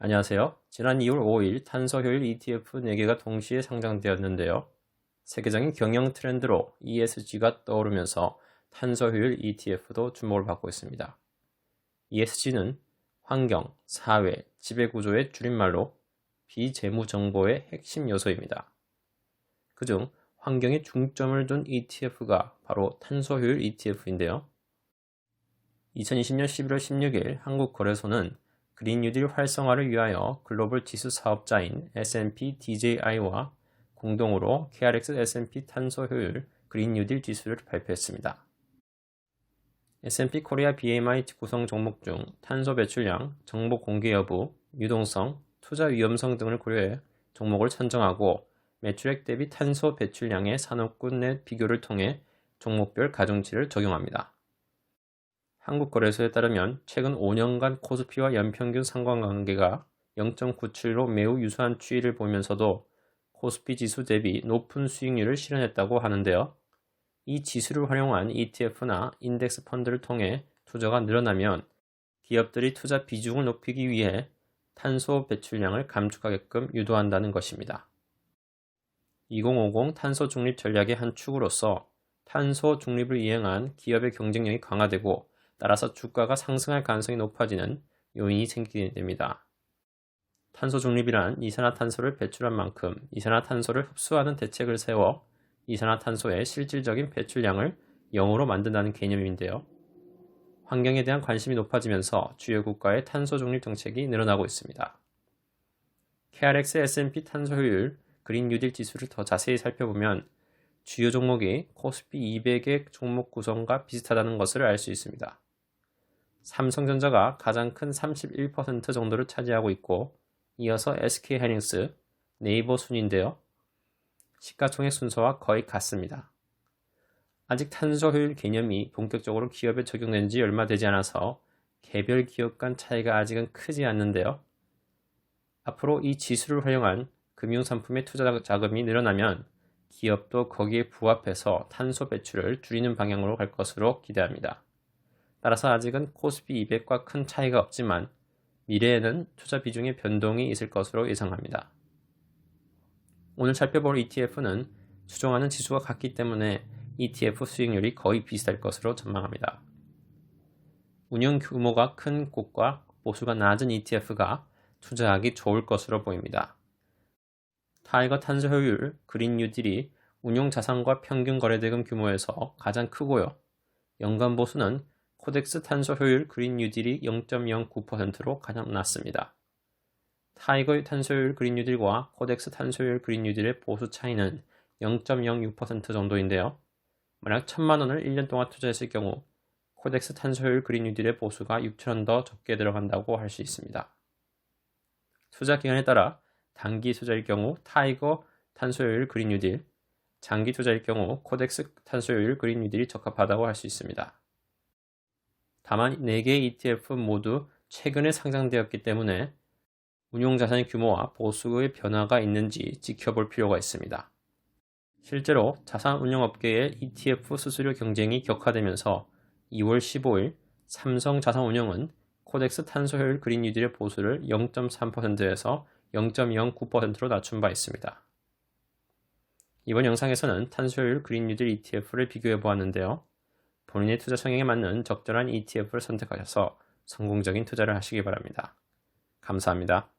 안녕하세요. 지난 2월 5일 탄소효율 ETF 4개가 동시에 상장되었는데요. 세계적인 경영 트렌드로 ESG가 떠오르면서 탄소효율 ETF도 주목을 받고 있습니다. ESG는 환경, 사회, 지배구조의 줄임말로 비재무 정보의 핵심 요소입니다. 그중 환경에 중점을 둔 ETF가 바로 탄소효율 ETF인데요. 2020년 11월 16일 한국거래소는 그린 뉴딜 활성화를 위하여 글로벌 지수 사업자인 S&P DJI와 공동으로 KRX S&P 탄소 효율 그린 뉴딜 지수를 발표했습니다. S&P 코리아 BMI 구성 종목 중 탄소 배출량, 정보 공개 여부, 유동성, 투자 위험성 등을 고려해 종목을 선정하고 매출액 대비 탄소 배출량의 산업군 내 비교를 통해 종목별 가중치를 적용합니다. 한국거래소에 따르면 최근 5년간 코스피와 연평균 상관관계가 0.97로 매우 유사한 추이를 보이면서도 코스피 지수 대비 높은 수익률을 실현했다고 하는데요. 이 지수를 활용한 ETF나 인덱스 펀드를 통해 투자가 늘어나면 기업들이 투자 비중을 높이기 위해 탄소 배출량을 감축하게끔 유도한다는 것입니다. 2050 탄소 중립 전략의 한 축으로서 탄소 중립을 이행한 기업의 경쟁력이 강화되고 따라서 주가가 상승할 가능성이 높아지는 요인이 생기게 됩니다. 탄소 중립이란 이산화탄소를 배출한 만큼 이산화탄소를 흡수하는 대책을 세워 이산화탄소의 실질적인 배출량을 0으로 만든다는 개념인데요. 환경에 대한 관심이 높아지면서 주요 국가의 탄소 중립 정책이 늘어나고 있습니다. KRX S&P 탄소 효율 그린 뉴딜 지수를 더 자세히 살펴보면 주요 종목이 코스피 200의 종목 구성과 비슷하다는 것을 알 수 있습니다. 삼성전자가 가장 큰 31% 정도를 차지하고 있고 이어서 SK하이닉스, 네이버 순인데요. 시가총액 순서와 거의 같습니다. 아직 탄소 효율 개념이 본격적으로 기업에 적용된 지 얼마 되지 않아서 개별 기업 간 차이가 아직은 크지 않는데요. 앞으로 이 지수를 활용한 금융상품의 투자 자금이 늘어나면 기업도 거기에 부합해서 탄소 배출을 줄이는 방향으로 갈 것으로 기대합니다. 따라서 아직은 코스피 200과 큰 차이가 없지만 미래에는 투자 비중의 변동이 있을 것으로 예상합니다. 오늘 살펴볼 ETF는 추정하는 지수가 같기 때문에 ETF 수익률이 거의 비슷할 것으로 전망합니다. 운영 규모가 큰 곳과 보수가 낮은 ETF가 투자하기 좋을 것으로 보입니다. 타이거 탄소 효율, 그린 뉴딜이 운용 자산과 평균 거래대금 규모에서 가장 크고요. 연간 보수는 코덱스 탄소 효율 그린 뉴딜이 0.09%로 가장 낮습니다. 타이거 탄소효율 그린 뉴딜과 코덱스 탄소효율 그린 뉴딜의 보수 차이는 0.06% 정도인데요. 만약 1000만 원을 1년 동안 투자했을 경우 코덱스 탄소효율 그린 뉴딜의 보수가 6천 원 더 적게 들어간다고 할 수 있습니다. 투자 기간에 따라 단기 투자일 경우 타이거 탄소효율 그린 뉴딜, 장기 투자일 경우 코덱스 탄소효율 그린 뉴딜이 적합하다고 할 수 있습니다. 다만 4개의 ETF 모두 최근에 상장되었기 때문에 운용자산의 규모와 보수의 변화가 있는지 지켜볼 필요가 있습니다. 실제로 자산운용업계의 ETF 수수료 경쟁이 격화되면서 2월 15일 삼성 자산운용은 코덱스 탄소효율 그린 뉴딜의 보수를 0.3%에서 0.09%로 낮춘 바 있습니다. 이번 영상에서는 탄소효율 그린 뉴딜 ETF를 비교해 보았는데요. 본인의 투자 성향에 맞는 적절한 ETF를 선택하셔서 성공적인 투자를 하시기 바랍니다. 감사합니다.